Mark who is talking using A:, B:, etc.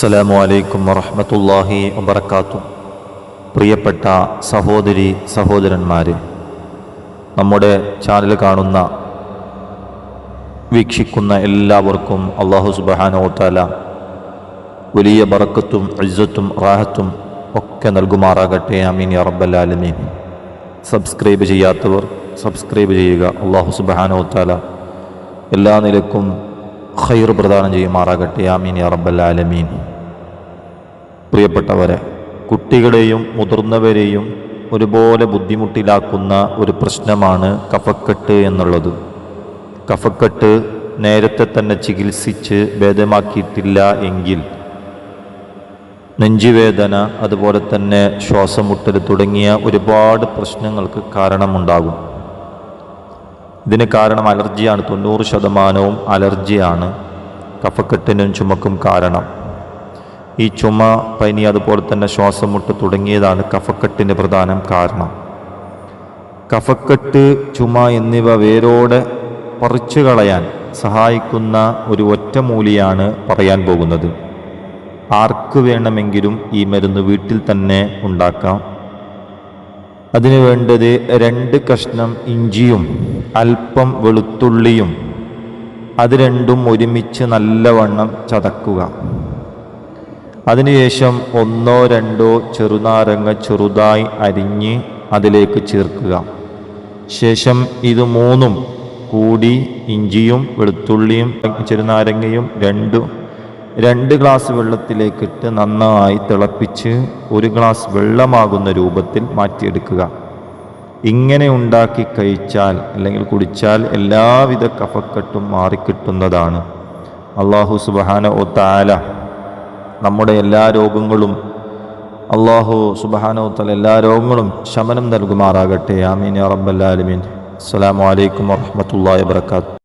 A: അസ്സലാമു അലൈക്കും വറഹമത്തല്ലാഹി വബർക്കാത്തു പ്രിയപ്പെട്ട സഹോദരി സഹോദരന്മാരെ നമ്മുടെ ചാനൽ കാണുന്ന വീക്ഷിക്കുന്ന എല്ലാവർക്കും അള്ളാഹു സുബാനോത്താല വലിയ ബറക്കത്തും ഇജ്ജത്തും റാഹത്തും ഒക്കെ നൽകുമാറാകട്ടെ. അമീൻ ആലമീൻ. സബ്സ്ക്രൈബ് ചെയ്യാത്തവർ സബ്സ്ക്രൈബ് ചെയ്യുക. അള്ളാഹു സുബാനോത്താല എല്ലാ നിലക്കും ഖൈർ പ്രദാനം ചെയ്യുമാറാകട്ടെ. ആമീൻ യാ റബ്ബൽ ആലമീൻ. പ്രിയപ്പെട്ടവരെ കുട്ടികളെയും മുതിർന്നവരെയും ഒരുപോലെ ബുദ്ധിമുട്ടിലാക്കുന്ന ഒരു പ്രശ്നമാണ് കഫക്കെട്ട് എന്നുള്ളത്. കഫക്കെട്ട് നേരത്തെ തന്നെ ചികിത്സിച്ച് ഭേദമാക്കിയിട്ടില്ല എങ്കിൽ നെഞ്ചുവേദന അതുപോലെ തന്നെ ശ്വാസമുട്ടൽ തുടങ്ങിയ ഒരുപാട് പ്രശ്നങ്ങൾക്ക് കാരണമുണ്ടാകും. ഇതിന് കാരണം അലർജിയാണ്. തൊണ്ണൂറ് ശതമാനവും അലർജിയാണ്. കഫക്കെട്ടിനും ചുമക്കും കാരണം. ഈ ചുമ പനി അതുപോലെ തന്നെ ശ്വാസം ശ്വാസമുട്ട് തുടങ്ങിയതാണ് കഫക്കെട്ടിന്റെ പ്രധാനം കാരണം. കഫക്കെട്ട് ചുമ എന്നിവ വേരോടെ പറിച്ചു കളയാൻ സഹായിക്കുന്ന ഒരു ഒറ്റമൂലിയാണ് പറയാൻ പോകുന്നത്. ആർക്ക് വേണമെങ്കിലും ഈ മരുന്ന് വീട്ടിൽ തന്നെ ഉണ്ടാക്കാം. അതിനു വേണ്ടത് രണ്ട് കഷ്ണം ഇഞ്ചിയും അല്പം വെളുത്തുള്ളിയും. അത് രണ്ടും ഒരുമിച്ച് നല്ലവണ്ണം ചതക്കുക. അതിനുശേഷം ഒന്നോ രണ്ടോ ചെറുനാരങ്ങ ചെറുതായി അരിഞ്ഞ് അതിലേക്ക് ചേർക്കുക. ശേഷം ഇത് മൂന്നും കൂടി ഇഞ്ചിയും വെളുത്തുള്ളിയും ചെറുനാരങ്ങയും രണ്ടും രണ്ട് ഗ്ലാസ് വെള്ളത്തിലേക്കിട്ട് നന്നായി തിളപ്പിച്ച് ഒരു ഗ്ലാസ് വെള്ളമാകുന്ന രൂപത്തിൽ മാറ്റിയെടുക്കുക. ഇങ്ങനെ ഉണ്ടാക്കി കഴിച്ചാൽ അല്ലെങ്കിൽ കുടിച്ചാൽ എല്ലാവിധ കഫക്കെട്ടും മാറിക്കിട്ടുന്നതാണ്. അള്ളാഹു സുബാന ഒ താല നമ്മുടെ എല്ലാ രോഗങ്ങളും അള്ളാഹു സുബാനോ തല എല്ലാ രോഗങ്ങളും ശമനം നൽകുമാറാകട്ടെ. ആമീൻ യാ അസ്സാം വലൈക്കും വറഹ്മത്തുള്ളാഹി വബറകാതുഹു.